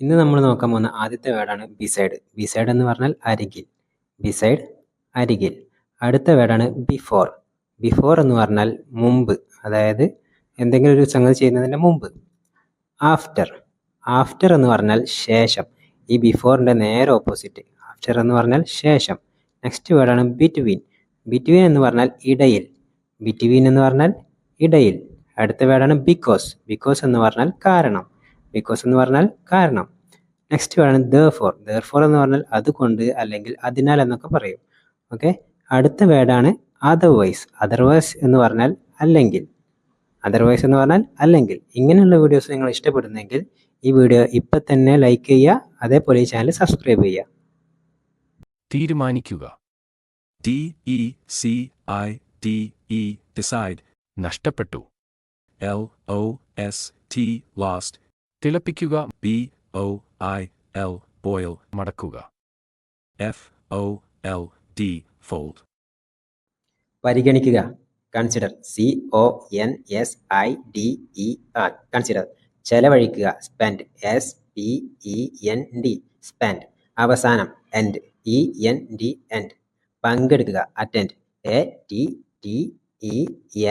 ഇന്ന് നമ്മൾ നോക്കാൻ പോകുന്ന ആദ്യത്തെ വേർഡാണ് ബിസൈഡ് ബിസൈഡ് എന്ന് പറഞ്ഞാൽ അരികിൽ. ബിസൈഡ് അരികിൽ. അടുത്ത വേർഡാണ് ബിഫോർ ബിഫോർ എന്ന് പറഞ്ഞാൽ മുമ്പ്. അതായത് എന്തെങ്കിലും ഒരു സംഗതി ചെയ്യുന്നതിന് മുമ്പ്. ആഫ്റ്റർ ആഫ്റ്റർ എന്ന് പറഞ്ഞാൽ ശേഷം. ഈ ബിഫോറിന്റെ നേരെ ഓപ്പോസിറ്റ് ആഫ്റ്റർ എന്ന് പറഞ്ഞാൽ ശേഷം. നെക്സ്റ്റ് വേർഡാണ് ബിറ്റ്വീൻ ബിറ്റ്വീൻ എന്ന് പറഞ്ഞാൽ ഇടയിൽ. ബിറ്റ്വീൻ എന്ന് പറഞ്ഞാൽ ഇടയിൽ. അടുത്ത വേർഡാണ് ബിക്കോസ് ബിക്കോസ് എന്ന് പറഞ്ഞാൽ കാരണം. ബിക്കോസ് എന്ന് പറഞ്ഞാൽ കാരണം. നെക്സ്റ്റ് വേണം ദ ഫോർ ദർ ഫോർ എന്ന് പറഞ്ഞാൽ അതുകൊണ്ട് അല്ലെങ്കിൽ അതിനാൽ എന്നൊക്കെ പറയും. ഓക്കെ അടുത്ത വേർഡാണ് അതർവൈസ് അതർവൈസ് എന്ന് പറഞ്ഞാൽ അല്ലെങ്കിൽ. അതർവൈസ് എന്ന് പറഞ്ഞാൽ അല്ലെങ്കിൽ. ഇങ്ങനെയുള്ള വീഡിയോസ് നിങ്ങൾ ഇഷ്ടപ്പെടുന്നെങ്കിൽ ഈ വീഡിയോ ഇപ്പം തന്നെ ലൈക്ക് ചെയ്യുക അതേപോലെ ചാനൽ സബ്സ്ക്രൈബ് ചെയ്യുക. തീരുമാനിക്കുക. ഇ സി ഐ ഡിസൈഡ് നഷ്ടപ്പെട്ടു. L O S T lost തിളപ്പിക്കുക. B O I L boil മടക്കുക. F O L D fold പരിഗണിക്കുക. Consider C O N S I D E R consider ചെലവഴിക്കുക. Spend S P E N D spend അവസാനം end E N D end പങ്കെടുക്കുക. Attend A T T E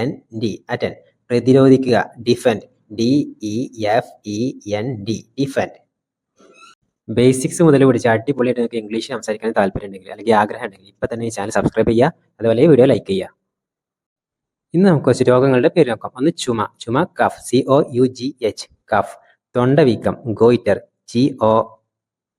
N D attend പ്രതിരോധിക്കുക. Defend D E F E N D defend basics മുതൽ പിടിച്ച് അടിപൊളിയായിട്ട് നിങ്ങൾക്ക് English സംസാരിക്കാൻ താല്പര്യം ഉണ്ടെങ്കിൽ അല്ലെങ്കിൽ ആഗ്രഹം ഉണ്ടെങ്കിൽ ഇപ്പം തന്നെ ഈ ചാനൽ സബ്സ്ക്രൈബ് ചെയ്യുക അതുപോലെ വീഡിയോ ലൈക്ക് ചെയ്യുക. ഇന്ന് നമുക്ക് കുറച്ച് രോഗങ്ങളുടെ പേര് നോക്കാം. ഒന്ന് ചുമ. ചുമ cough C O U G H cough തൊണ്ടവീക്കം goitre G O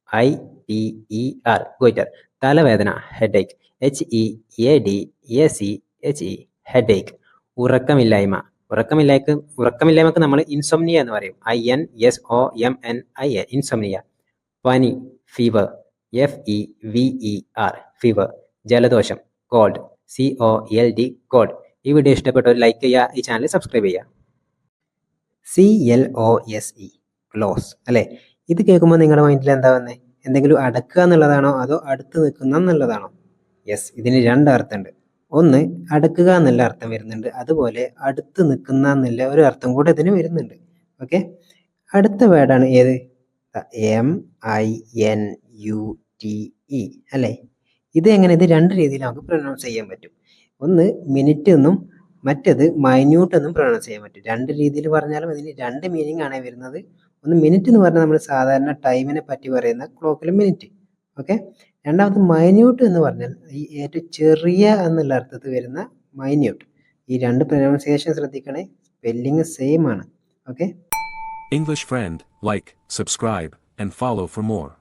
I T E R goitre തലവേദന headache H E A D A C H E headache ഉറക്കമില്ലായ്മ ഉറക്കമില്ലായ്ക്ക് ഉറക്കമില്ലായ്മക്ക് നമ്മൾ ഇൻസൊംനിയ എന്ന് പറയും. I N S O M N I A insomnia പനി fever F E V E R fever ജലദോഷം cold C O L D cold ഈ video ഇഷ്ടപ്പെട്ടവർ like ചെയ്യുക ഈ ചാനൽ സബ്സ്ക്രൈബ് ചെയ്യുക. C L O S E close അല്ലേ? ഇത് കേൾക്കുമ്പോൾ നിങ്ങളുടെ മൈൻഡിൽ എന്താ വന്നേ? എന്തെങ്കിലും അടക്കുക എന്നുള്ളതാണോ? അതോ അടുത്ത് നിൽക്കുന്ന എന്നുള്ളതാണോ? യെസ് ഇതിന് രണ്ട് അർത്ഥമുണ്ട്. ഒന്ന് അടുക്കുക എന്നുള്ള അർത്ഥം വരുന്നുണ്ട്. അതുപോലെ അടുത്ത് നിൽക്കുന്ന എന്നുള്ള ഒരു അർത്ഥം കൂടെ ഇതിന് വരുന്നുണ്ട്. ഓക്കെ അടുത്ത വേർഡാണ് ഏത്? M I N U T E അല്ലേ? ഇത് എങ്ങനെ? ഇത് രണ്ട് രീതിയിൽ നമുക്ക് പ്രൊനൗൺസ് ചെയ്യാൻ പറ്റും. ഒന്ന് മിനിറ്റ് എന്നും മറ്റത് മൈന്യൂട്ട് എന്നും പ്രൊനൗൺസ് ചെയ്യാൻ പറ്റും. രണ്ട് രീതിയിൽ പറഞ്ഞാലും ഇതിന് രണ്ട് മീനിങ് ആണ് വരുന്നത്. ഒന്ന് മിനിറ്റ് എന്ന് പറഞ്ഞാൽ നമ്മൾ സാധാരണ ടൈമിനെ പറ്റി പറയുന്ന ക്ലോക്കിൽ മിനിറ്റ് ഓക്കെ രണ്ടാമത് മൈന്യൂട്ട് എന്ന് പറഞ്ഞാൽ ഈ ഏറ്റവും ചെറിയ എന്നുള്ള അർത്ഥത്തിൽ വരുന്ന മൈന്യൂട്ട് ഈ രണ്ട് പ്രൊനൗൺസിയേഷൻ ശ്രദ്ധിക്കണേ. സ്പെല്ലിംഗ് സെയിം ആണ്. Okay English friend like subscribe and follow for more.